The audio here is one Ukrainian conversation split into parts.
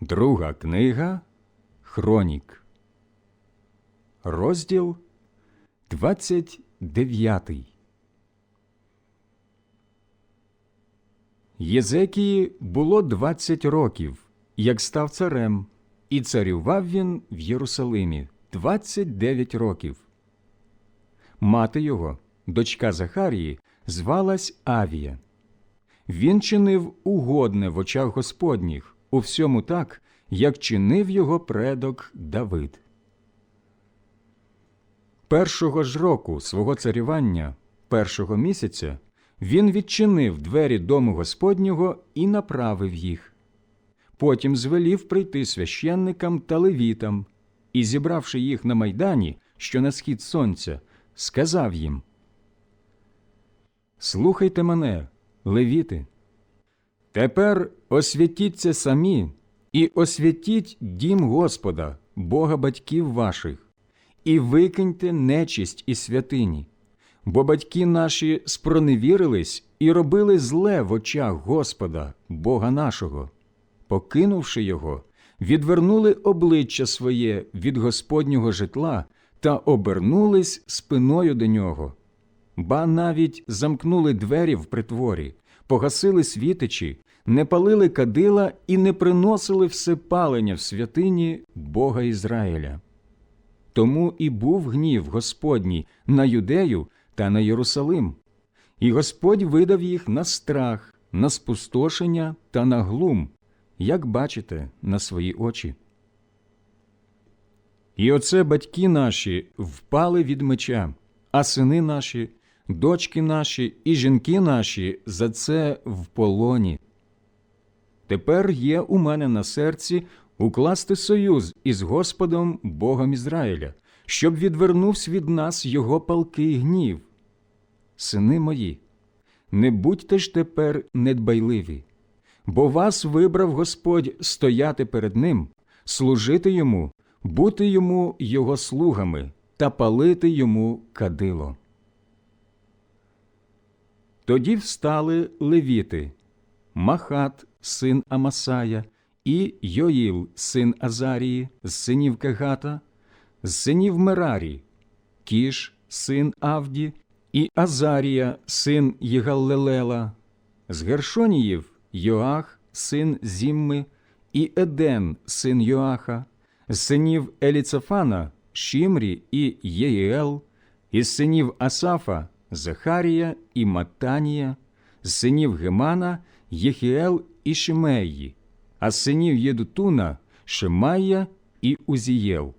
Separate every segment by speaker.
Speaker 1: Друга книга Хронік, розділ 29. Єзекії було 20 років, як став царем, і царював він в Єрусалимі 29 років. Мати його, дочка Захарії, звалась Авія. Він чинив угодне в очах Господніх у всьому так, як чинив його предок Давид. Першого ж року свого царювання, першого місяця, він відчинив двері дому Господнього і направив їх. Потім звелів прийти священникам та левітам і, зібравши їх на майдані, що на схід сонця, сказав їм Слухайте мене, левіти. Тепер освятіться самі і освятіть дім Господа, Бога батьків ваших, і викиньте нечисть і святині, бо батьки наші спроневірились і робили зле в очах Господа, Бога нашого. Покинувши його, відвернули обличчя своє від Господнього житла та обернулись спиною до нього, ба навіть замкнули двері в притворі, погасили світичі, не палили кадила і не приносили всепалення в святині Бога Ізраїля. Тому і був гнів Господній на юдею та на Єрусалим, і Господь видав їх на страх, на спустошення та на глум, як бачите на свої очі. І оце батьки наші впали від меча, а сини наші, дочки наші і жінки наші за це в полоні. Тепер є у мене на серці укласти союз із Господом Богом Ізраїля, щоб відвернувся від нас його палкий гнів. Сини мої, не будьте ж тепер недбайливі, бо вас вибрав Господь стояти перед Ним, служити йому, бути йому його слугами та палити йому кадило. Тоді встали левіти, Махат, син Амасая, і Йоїл, син Азарії, з синів Кегата, з синів Мерарі, Кіш, син Авді, і Азарія, син Єгаллелела, з Гершоніїв Йоах, син Зімми, і Еден, син Йоаха, з синів Еліцефана, Шімрі і Єїел, із синів Асафа, Захарія і Матанія, з синів Гемана, Єхіел і Шимеї, а з синів Єдутуна Шимая і Узієл.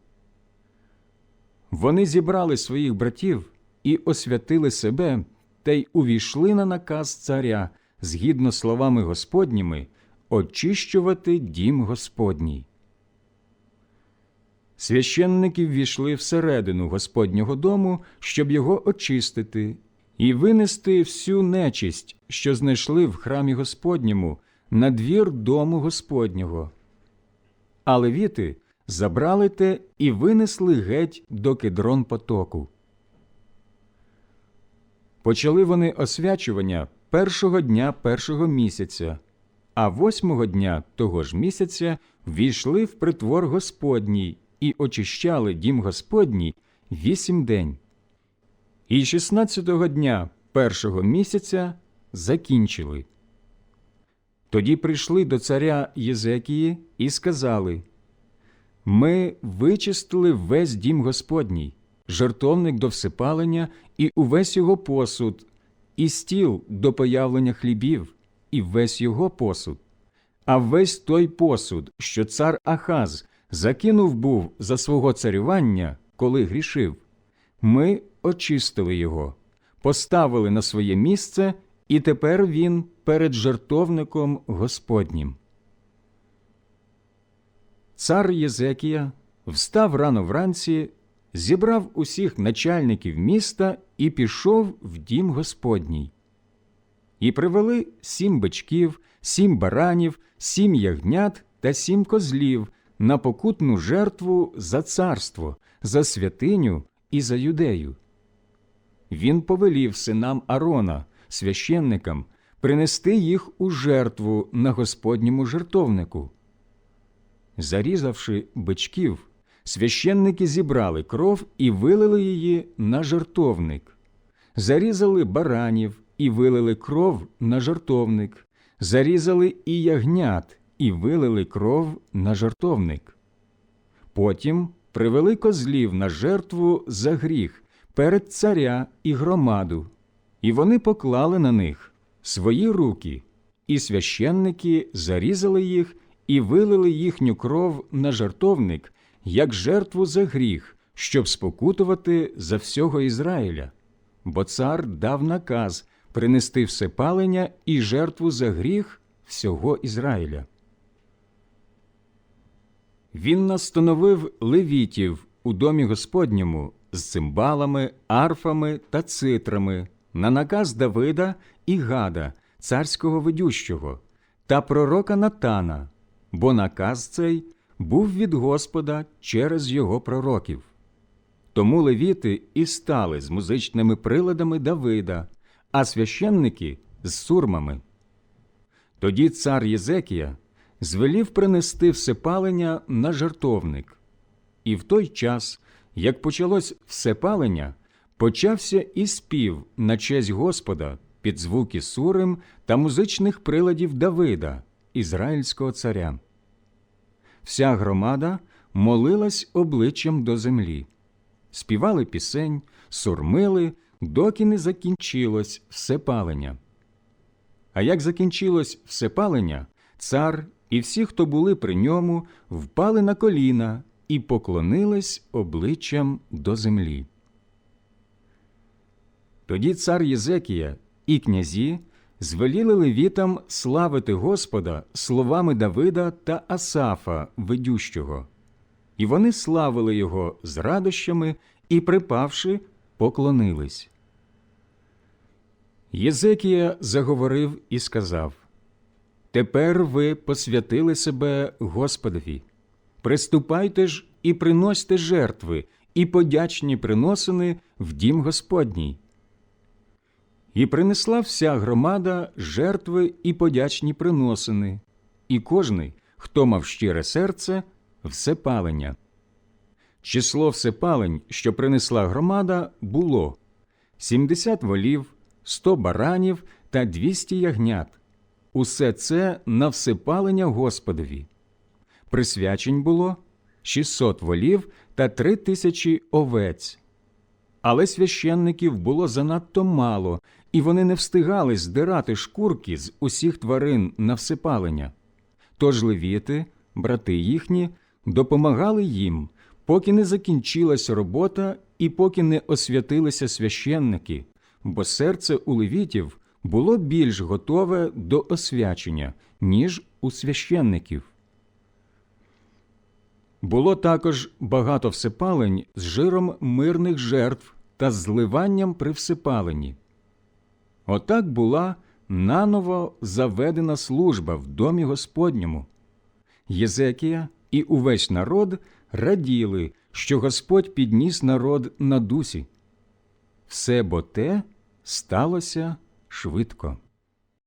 Speaker 1: Вони зібрали своїх братів і освятили себе та й увійшли на наказ царя, згідно словами Господніми, очищувати дім Господній. Священники ввійшли всередину Господнього дому, щоб його очистити, і винести всю нечисть, що знайшли в храмі Господньому, на двір дому Господнього. А левіти забрали те і винесли геть до кедрон потоку. Почали вони освячування першого дня першого місяця, а восьмого дня того ж місяця війшли в притвор Господній і очищали дім Господній вісім день. І шістнадцятого дня першого місяця закінчили. Тоді прийшли до царя Єзекії і сказали Ми вичистили весь дім Господній, жертовник до всипалення і увесь його посуд, і стіл до появлення хлібів, і весь його посуд, а весь той посуд, що цар Ахаз закинув був за свого царювання, коли грішив, ми очистили його, поставили на своє місце, і тепер він перед жертовником Господнім. Цар Єзекія встав рано вранці, зібрав усіх начальників міста і пішов в дім Господній. І привели сім бичків, сім баранів, сім ягнят та сім козлів на покутну жертву за царство, за святиню і за юдею. Він повелів синам Арона, священникам, принести їх у жертву на Господньому жертовнику. Зарізавши бичків, священники зібрали кров і вилили її на жертовник. Зарізали баранів і вилили кров на жертовник. Зарізали і ягнят і вилили кров на жертовник. Потім привели козлів на жертву за гріх перед царя і громаду, і вони поклали на них свої руки, і священники зарізали їх і вилили їхню кров на жертовник, як жертву за гріх, щоб спокутувати за всього Ізраїля. Бо цар дав наказ принести всепалення і жертву за гріх всього Ізраїля. Він настановив левітів у домі Господньому з цимбалами, арфами та цитрами на наказ Давида і Гада, царського ведющого, та пророка Натана, бо наказ цей був від Господа через його пророків. Тому левіти і стали з музичними приладами Давида, а священники з сурмами. Тоді цар Єзекія звелів принести всепалення на жертовник. І в той час, як почалось всепалення, почався і спів на честь Господа під звуки сурим та музичних приладів Давида, ізраїльського царя. Вся громада молилась обличчям до землі, співали пісень, сурмили, доки не закінчилось всепалення. А як закінчилось всепалення, цар і всі, хто були при ньому, впали на коліна і поклонились обличчям до землі. Тоді цар Єзекія і князі звеліли левітам славити Господа словами Давида та Асафа, ведющого. І вони славили його з радощами і, припавши, поклонились. Єзекія заговорив і сказав Тепер ви посвятили себе Господові. Приступайте ж і приносьте жертви, і подячні приносини в дім Господній. І принесла вся громада жертви і подячні приносини, і кожний, хто мав щире серце, всепалення. Число всепалень, що принесла громада, було 70 волів, 100 баранів та 200 ягнят. Усе це на всепалення Господові. Присвячень було 600 волів та 3 тисячі овець. Але священників було занадто мало, і вони не встигали здирати шкурки з усіх тварин на всепалення. Тож левіти, брати їхні, допомагали їм, поки не закінчилась робота і поки не освятилися священники, бо серце у левітів було більш готове до освячення, ніж у священників. Було також багато всепалень з жиром мирних жертв та зливанням при всепаленні. Отак була наново заведена служба в домі Господньому. Єзекія і увесь народ раділи, що Господь підніс народ на дусі. Все бо те сталося швидко.